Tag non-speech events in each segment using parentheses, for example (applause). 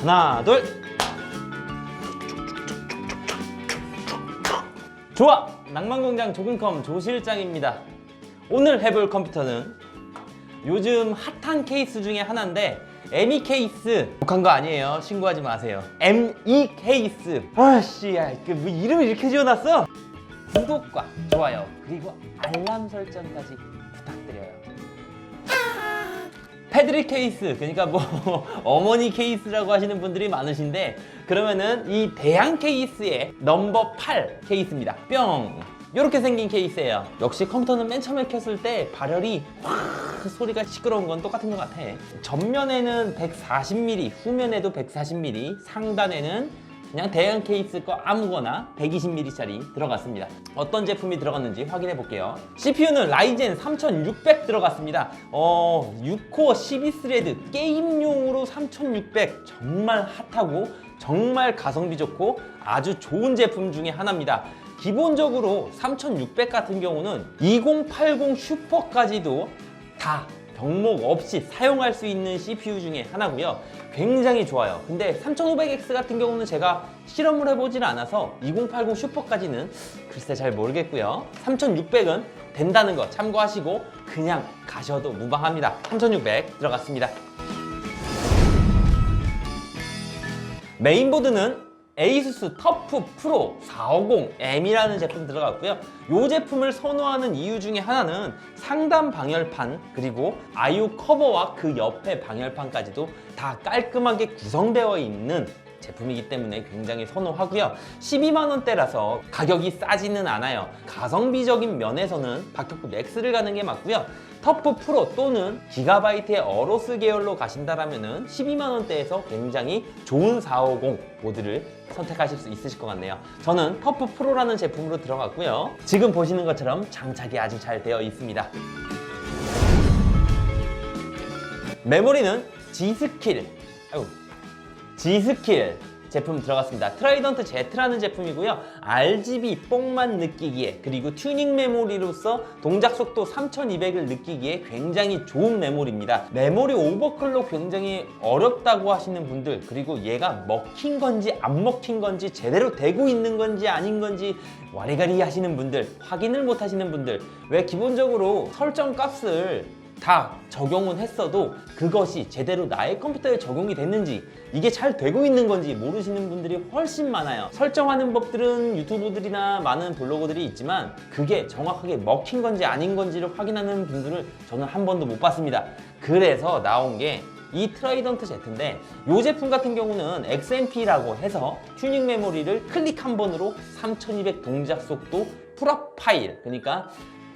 하나, 둘. 좋아! 낭만공장 조근컴 조실장입니다. 오늘 해볼 컴퓨터는 요즘 핫한 케이스 중에 하나인데 ME 케이스 독한 거 아니에요. 신고하지 마세요. ME 케이스. 아씨, 야, 그뭐 이름을 이렇게 지어놨어? 구독과 좋아요 그리고 알람 설정까지 부탁드려요. 패드립 케이스 그러니까 뭐 (laughs) 어머니 케이스라고 하시는 분들이 많으신데 그러면은 이 대양 케이스의 넘버 8 케이스입니다. 뿅! 이렇게 생긴 케이스예요. 역시 컴퓨터는 맨 처음에 켰을 때 발열이 확 소리가 시끄러운 건 똑같은 것 같아. 전면에는 140mm 후면에도 140mm 상단에는 그냥 대형 케이스 거 아무거나 120mm짜리 들어갔습니다. 어떤 제품이 들어갔는지 확인해 볼게요. CPU는 라이젠 3600 들어갔습니다. 어, 6코어 12스레드 게임용으로 3600 정말 핫하고 정말 가성비 좋고 아주 좋은 제품 중에 하나입니다. 기본적으로 3600 같은 경우는 2080 슈퍼까지도 다 병목 없이 사용할 수 있는 CPU 중에 하나고요. 굉장히 좋아요. 근데 3500X 같은 경우는 제가 실험을 해보질 않아서 2080 슈퍼까지는 글쎄 잘 모르겠고요. 3600은 된다는 거 참고하시고 그냥 가셔도 무방합니다. 3600 들어갔습니다. 메인보드는 에이수스 터프 프로 450M이라는 제품 들어갔고요. 이 제품을 선호하는 이유 중에 하나는 상단 방열판 그리고 아이오 커버와 그 옆에 방열판까지도 다 깔끔하게 구성되어 있는 제품이기 때문에 굉장히 선호하고요. 12만 원대라서 가격이 싸지는 않아요. 가성비적인 면에서는 박격급 X를 가는 게 맞고요. 터프 프로 또는 기가바이트의 어로스 계열로 가신다라면은 12만 원대에서 굉장히 좋은 450 보드를 선택하실 수 있으실 것 같네요. 저는 터프 프로라는 제품으로 들어갔고요. 지금 보시는 것처럼 장착이 아주 잘 되어 있습니다. 메모리는 G스킬, 아유, G스킬 제품 들어갔습니다. 트라이던트 Z라는 제품이고요. RGB 뽕만 느끼기에 그리고 튜닝 메모리로서 동작 속도 3200을 느끼기에 굉장히 좋은 메모리입니다. 메모리 오버클럭 굉장히 어렵다고 하시는 분들 그리고 얘가 먹힌 건지 안 먹힌 건지 제대로 되고 있는 건지 아닌 건지 와리가리 하시는 분들 확인을 못 하시는 분들 왜 기본적으로 설정 값을 다 적용은 했어도 그것이 제대로 나의 컴퓨터에 적용이 됐는지 이게 잘 되고 있는 건지 모르시는 분들이 훨씬 많아요. 설정하는 법들은 유튜브들이나 많은 블로거들이 있지만 그게 정확하게 먹힌 건지 아닌 건지를 확인하는 분들을 저는 한 번도 못 봤습니다. 그래서 나온 게 이 트라이던트 Z인데 이 제품 같은 경우는 XMP라고 해서 튜닝 메모리를 클릭 한 번으로 3200 동작 속도 풀업 파일 그러니까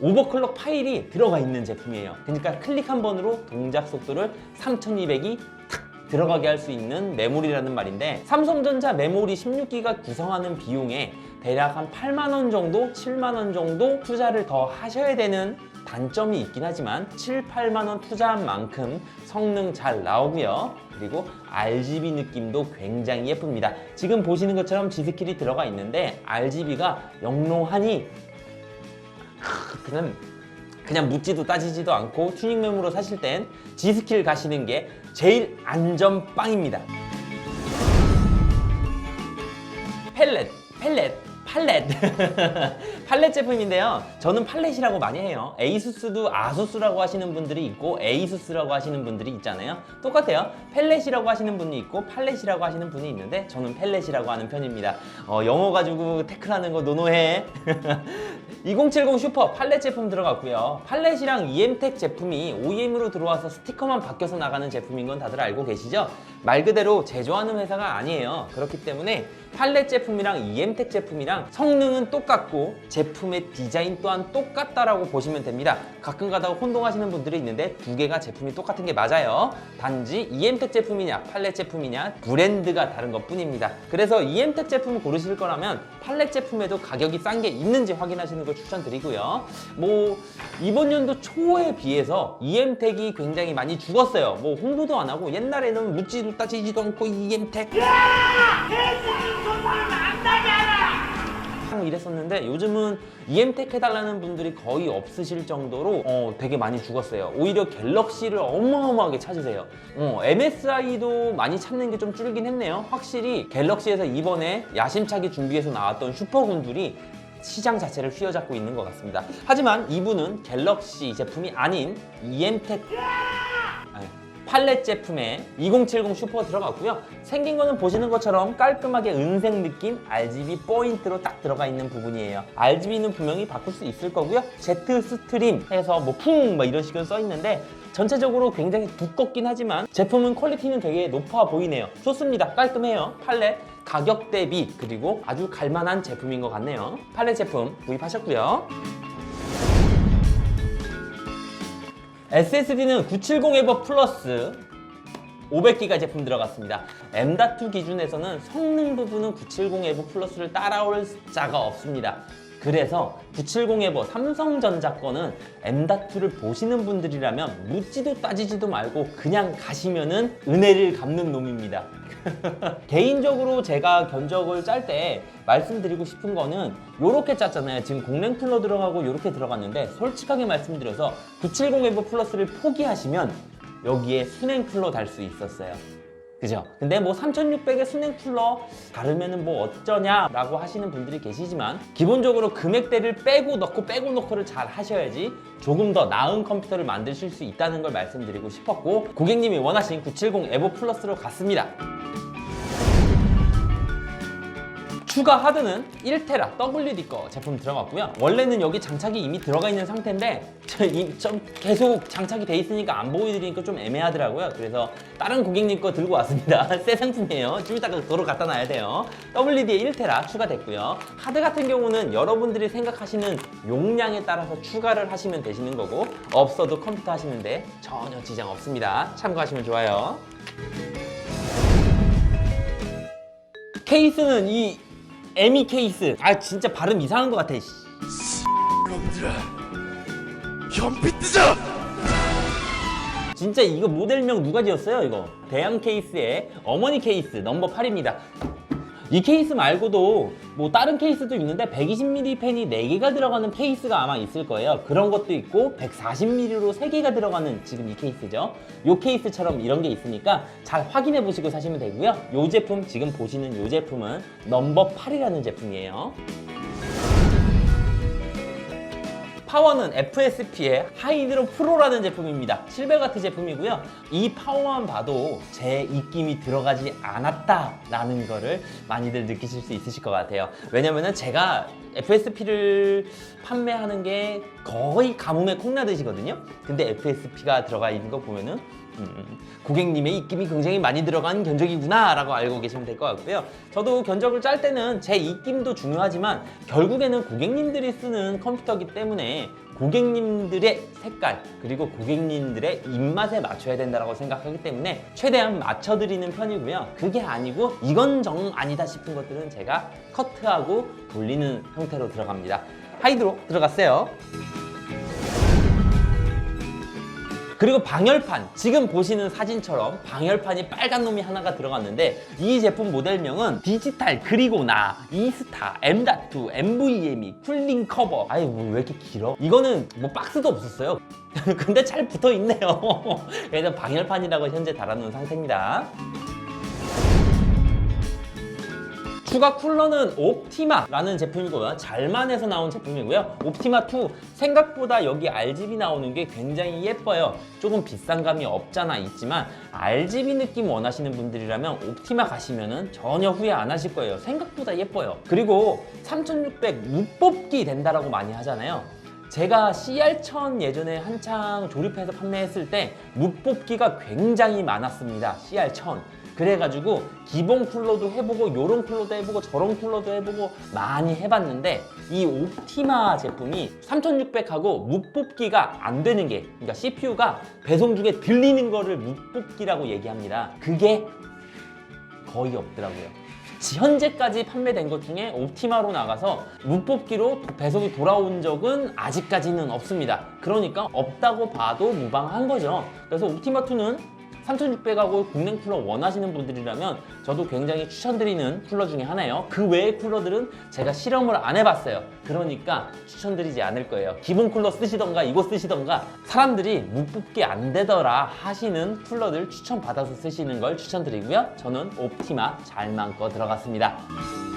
오버클럭 파일이 들어가 있는 제품이에요. 그러니까 클릭 한 번으로 동작 속도를 3200이 탁 들어가게 할 수 있는 메모리라는 말인데 삼성전자 메모리 16기가 구성하는 비용에 대략 한 8만 원 정도, 7만 원 정도 투자를 더 하셔야 되는 단점이 있긴 하지만 7, 8만 원 투자한 만큼 성능 잘 나오고요. 그리고 RGB 느낌도 굉장히 예쁩니다. 지금 보시는 것처럼 G스킬이 들어가 있는데 RGB가 영롱하니 그냥 그냥 묻지도 따지지도 않고 튜닝 mem으로 사실 땐 G스킬 가시는 게 제일 안전빵입니다. 펠렛, 펠렛, 팔렛. (laughs) 팔렛 제품인데요. 저는 팔렛이라고 많이 해요. 에이수스도 아수스라고 하시는 분들이 있고 에이수스라고 하시는 분들이 있잖아요. 똑같아요. 펠렛이라고 하시는 분이 있고 팔렛이라고 하시는 분이 있는데 저는 펠렛이라고 하는 편입니다. 어, 영어 가지고 태클하는 거 노노해. (laughs) 2070 슈퍼 팔렛 제품 들어갔고요. 팔렛이랑 EM텍 제품이 OEM으로 들어와서 스티커만 바뀌어서 나가는 제품인 건 다들 알고 계시죠? 말 그대로 제조하는 회사가 아니에요. 그렇기 때문에 팔렛 제품이랑 EM텍 제품이랑 성능은 똑같고 제품의 디자인 또한 똑같다라고 보시면 됩니다. 가끔 가다가 혼동하시는 분들이 있는데 두 개가 제품이 똑같은 게 맞아요. 단지 EM텍 제품이냐 팔렛 제품이냐 브랜드가 다른 것 뿐입니다. 그래서 EM텍 제품을 고르실 거라면 팔렛 제품에도 가격이 싼 게 있는지 확인하시는 걸 추천드리고요. 뭐 이번 연도 초에 비해서 EM텍이 굉장히 많이 죽었어요. 뭐 홍보도 안 하고 옛날에는 묻지도 따지지도 않고 EM텍 뭐 이랬었는데 요즘은 EM텍 해달라는 분들이 거의 없으실 정도로 어, 되게 많이 죽었어요. 오히려 갤럭시를 어마어마하게 찾으세요. 어, MSI도 많이 찾는 게 좀 줄긴 했네요. 확실히 갤럭시에서 이번에 야심차게 준비해서 나왔던 슈퍼군들이 시장 자체를 휘어잡고 있는 것 같습니다. 하지만 이분은 갤럭시 제품이 아닌 EM텍 팔렛 제품에 2070 슈퍼 들어갔고요. 생긴 거는 보시는 것처럼 깔끔하게 은색 느낌 RGB 포인트로 딱 들어가 있는 부분이에요. RGB는 분명히 바꿀 수 있을 거고요. Z 스트림 해서 뭐풍 이런 식으로 써 있는데 전체적으로 굉장히 두껍긴 하지만 제품은 퀄리티는 되게 높아 보이네요. 좋습니다. 깔끔해요. 팔렛 가격 대비 그리고 아주 갈만한 제품인 것 같네요. 팔렛 제품 구입하셨고요. SSD는 970 에버 플러스 500기가 제품 들어갔습니다. M.2 기준에서는 성능 부분은 970 에버 플러스를 따라올 자가 없습니다. 그래서 970 에버 삼성전자 거는 M.2를 보시는 분들이라면 묻지도 따지지도 말고 그냥 가시면은 은혜를 갚는 놈입니다. (laughs) 개인적으로 제가 견적을 짤 때 말씀드리고 싶은 거는 요렇게 짰잖아요. 지금 공랭 쿨러 들어가고 요렇게 들어갔는데 솔직하게 말씀드려서 970 에버 플러스를 포기하시면 여기에 수냉 쿨러 달 수 있었어요. 그죠? 근데 뭐 3600에 수냉 쿨러 다르면은 뭐 어쩌냐 라고 하시는 분들이 계시지만 기본적으로 금액대를 빼고 넣고 빼고 넣고를 잘 하셔야지 조금 더 나은 컴퓨터를 만드실 수 있다는 걸 말씀드리고 싶었고 고객님이 원하신 970 에버 플러스로 갔습니다. 추가 하드는 1테라 WD 거 제품 들어갔고요. 원래는 여기 장착이 이미 들어가 있는 상태인데 좀 계속 장착이 돼 있으니까 안 보여드리니까 좀 애매하더라고요. 그래서 다른 고객님 거 들고 왔습니다. (laughs) 새 상품이에요. 좀 이따가 도로 갖다 놔야 돼요. WD에 1테라 추가됐고요. 하드 같은 경우는 여러분들이 생각하시는 용량에 따라서 추가를 하시면 되시는 거고 없어도 컴퓨터 하시는데 전혀 지장 없습니다. 참고하시면 좋아요. 케이스는 이 에미 케이스. 아 진짜 발음 이상한 것 같아. 씨. 놈들아 현피 뜨자 진짜 이거 모델명 누가 지었어요 이거? 대형 케이스의 어머니 케이스 넘버 8입니다. 이 케이스 말고도 뭐 다른 케이스도 있는데 120mm 펜이 4개가 들어가는 케이스가 아마 있을 거예요. 그런 것도 있고 140mm로 3개가 들어가는 지금 이 케이스죠. 이 케이스처럼 이런 게 있으니까 잘 확인해 보시고 사시면 되고요. 이 제품 지금 보시는 이 제품은 넘버 8이라는 제품이에요. 파워는 FSP의 하이드로 프로라는 제품입니다. 700W 제품이고요. 이 파워만 봐도 제 입김이 들어가지 않았다라는 거를 많이들 느끼실 수 있으실 것 같아요. 왜냐면은 제가 FSP를 판매하는 게 거의 가뭄에 콩나듯이거든요. 근데 FSP가 들어가 있는 거 보면은 음, 고객님의 입김이 굉장히 많이 들어간 견적이구나 라고 알고 계시면 될 것 같고요. 저도 견적을 짤 때는 제 입김도 중요하지만 결국에는 고객님들이 쓰는 컴퓨터기 때문에 고객님들의 색깔 그리고 고객님들의 입맛에 맞춰야 된다고 생각하기 때문에 최대한 맞춰드리는 편이고요. 그게 아니고 이건 정 아니다 싶은 것들은 제가 커트하고 돌리는 형태로 들어갑니다. 하이드로 들어갔어요 그리고 방열판. 지금 보시는 사진처럼 방열판이 빨간 놈이 하나가 들어갔는데 이 제품 모델명은 디지털 그리고 나 이스타 M.2 MVME 쿨링 커버. 아이 뭐 왜 이렇게 길어? 이거는 뭐 박스도 없었어요. (laughs) 근데 잘 붙어 있네요. (laughs) 그래서 방열판이라고 현재 달아놓은 상태입니다 추가 쿨러는 옵티마라는 제품이고요. 잘만해서 나온 제품이고요. 옵티마2 생각보다 여기 RGB 나오는 게 굉장히 예뻐요. 조금 비싼 감이 없잖아 있지만 RGB 느낌 원하시는 분들이라면 옵티마 가시면은 전혀 후회 안 하실 거예요. 생각보다 예뻐요. 그리고 3600 무뽑기 된다라고 많이 하잖아요. 제가 CR1000 예전에 한창 조립해서 판매했을 때 무뽑기가 굉장히 많았습니다. CR1000. 그래가지고 기본 쿨러도 해보고 요런 쿨러도 해보고 저런 쿨러도 해보고 많이 해봤는데 이 옵티마 제품이 3600하고 무뽑기가 안 되는 게 그러니까 CPU가 배송 중에 들리는 거를 무뽑기라고 얘기합니다. 그게 거의 없더라고요. 지- 현재까지 판매된 것 중에 옵티마로 나가서 무뽑기로 배송이 돌아온 적은 아직까지는 없습니다. 그러니까 없다고 봐도 무방한 거죠. 그래서 옵티마2는 3600하고 국냉 쿨러 원하시는 분들이라면 저도 굉장히 추천드리는 쿨러 중에 하나예요. 그 외의 쿨러들은 제가 실험을 안 해봤어요. 그러니까 추천드리지 않을 거예요. 기본 쿨러 쓰시던가 이거 쓰시던가 사람들이 묵붓게 안 되더라 하시는 쿨러들 추천받아서 쓰시는 걸 추천드리고요. 저는 옵티마 잘만 거 들어갔습니다.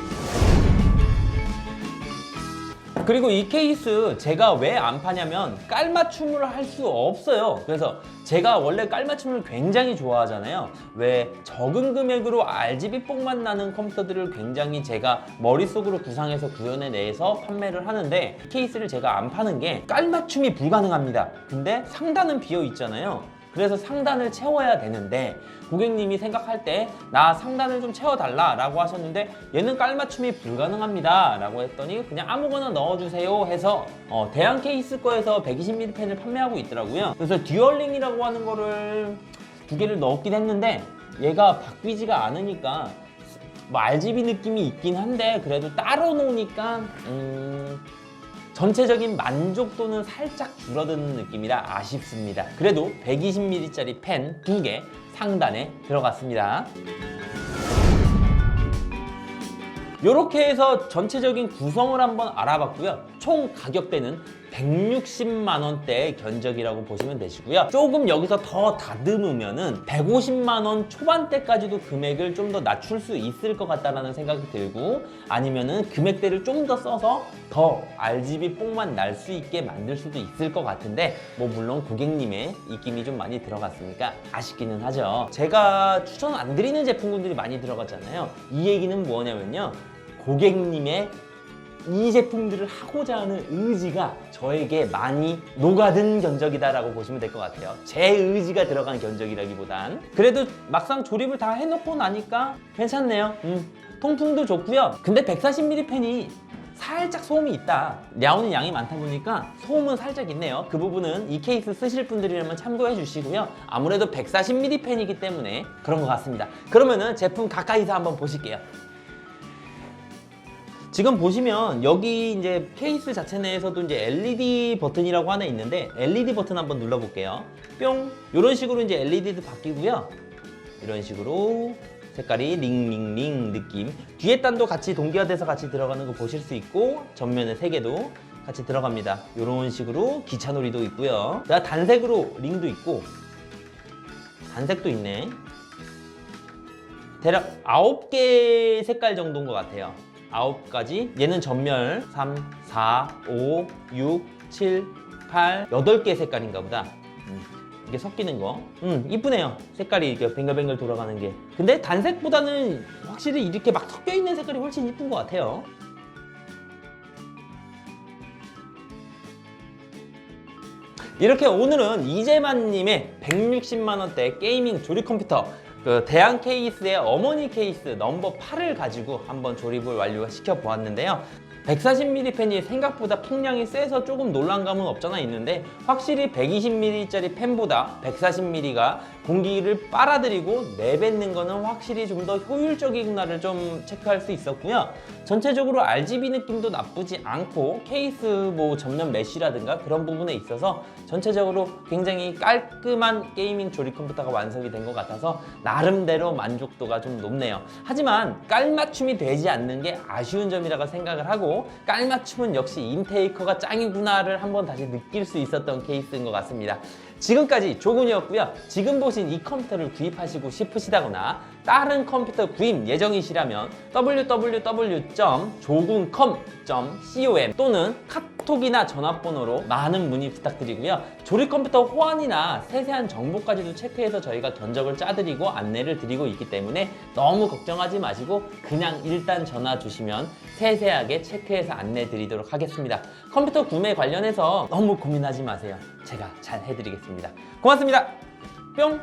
그리고 이 케이스 제가 왜 안 파냐면 깔맞춤을 할 수 없어요. 그래서 제가 원래 깔맞춤을 굉장히 좋아하잖아요. 왜 적은 금액으로 RGB 뽕만 나는 컴퓨터들을 굉장히 제가 머릿속으로 구상해서 구현해내서 판매를 하는데 이 케이스를 제가 안 파는 게 깔맞춤이 불가능합니다. 근데 상단은 비어 있잖아요. 그래서 상단을 채워야 되는데 고객님이 생각할 때 나 상단을 좀 채워달라 라고 하셨는데 얘는 깔맞춤이 불가능합니다. 라고 했더니 그냥 아무거나 넣어주세요 해서 어, 대한 케이스 거에서 120mm 펜을 판매하고 있더라고요. 그래서 듀얼링이라고 하는 거를 두 개를 넣었긴 했는데 얘가 바뀌지가 않으니까 뭐 RGB 느낌이 있긴 한데 그래도 따로 놓으니까 음, 전체적인 만족도는 살짝 줄어드는 느낌이라 아쉽습니다. 그래도 120ml짜리 펜 두 개 상단에 들어갔습니다. 이렇게 해서 전체적인 구성을 한번 알아봤고요. 총 가격대는 160만 원대의 견적이라고 보시면 되시고요. 조금 여기서 더 다듬으면은 150만 원 초반대까지도 금액을 좀 더 낮출 수 있을 것 같다라는 생각이 들고 아니면은 금액대를 좀 더 써서 더 RGB 뽕만 날 수 있게 만들 수도 있을 것 같은데 뭐 물론 고객님의 입김이 좀 많이 들어갔으니까 아쉽기는 하죠. 제가 추천 안 드리는 제품군들이 많이 들어갔잖아요. 이 얘기는 뭐냐면요. 고객님의 이 제품들을 하고자 하는 의지가 저에게 많이 녹아든 견적이다라고 보시면 될 것 같아요. 제 의지가 들어간 견적이라기보단 그래도 막상 조립을 다 해놓고 나니까 괜찮네요. 음, 통풍도 좋고요. 근데 140mm 펜이 살짝 소음이 있다. 나오는 양이 많다 보니까 소음은 살짝 있네요. 그 부분은 이 케이스 쓰실 분들이라면 참고해 주시고요. 아무래도 140mm 펜이기 때문에 그런 것 같습니다. 그러면은 제품 가까이서 한번 보실게요. 지금 보시면 여기 이제 케이스 자체 내에서도 이제 LED 버튼이라고 하나 있는데 LED 버튼 한번 눌러볼게요. 뿅 이런 식으로 이제 LED도 바뀌고요. 이런 식으로 색깔이 링링링 느낌. 뒤에 단도 같이 동기화돼서 같이 들어가는 거 보실 수 있고 전면에 세 개도 같이 들어갑니다. 이런 식으로 기차놀이도 있고요. 자, 단색으로 링도 있고 단색도 있네. 대략 9개 색깔 정도인 것 같아요. 9가지. 얘는 전멸 3, 4, 5, 6, 7, 8, 8개 색깔인가 보다. 음, 이게 섞이는 거. 음, 이쁘네요. 색깔이 이렇게 뱅글뱅글 돌아가는 게. 근데 단색보다는 확실히 이렇게 막 섞여 있는 색깔이 훨씬 이쁜 것 같아요. 이렇게 오늘은 이재만님의 160만원대 게이밍 조립 컴퓨터 그 대한 케이스의 어머니 케이스 넘버 8을 가지고 한번 조립을 완료시켜 보았는데요. 140mm 펜이 생각보다 풍량이 세서 조금 놀란감은 없잖아 있는데 확실히 120mm짜리 펜보다 140mm가 공기를 빨아들이고 내뱉는 거는 확실히 좀 더 효율적이구나를 좀 체크할 수 있었고요. 전체적으로 RGB 느낌도 나쁘지 않고 케이스 뭐 전면 메쉬라든가 그런 부분에 있어서 전체적으로 굉장히 깔끔한 게이밍 조립 컴퓨터가 완성이 된 것 같아서 나름대로 만족도가 좀 높네요. 하지만 깔맞춤이 되지 않는 게 아쉬운 점이라고 생각을 하고 깔맞춤은 역시 인테이커가 짱이구나를 한번 다시 느낄 수 있었던 케이스인 것 같습니다. 지금까지 조군이었고요. 지금 보신 이 컴퓨터를 구입하시고 싶으시다거나 다른 컴퓨터 구입 예정이시라면 www.조군com.com 또는 카톡이나 전화번호로 많은 문의 부탁드리고요. 조립 컴퓨터 호환이나 세세한 정보까지도 체크해서 저희가 견적을 짜드리고 안내를 드리고 있기 때문에 너무 걱정하지 마시고 그냥 일단 전화 주시면 세세하게 체크해서 안내 드리도록 하겠습니다. 컴퓨터 구매 관련해서 너무 고민하지 마세요. 제가 잘 해드리겠습니다. 고맙습니다. 뿅!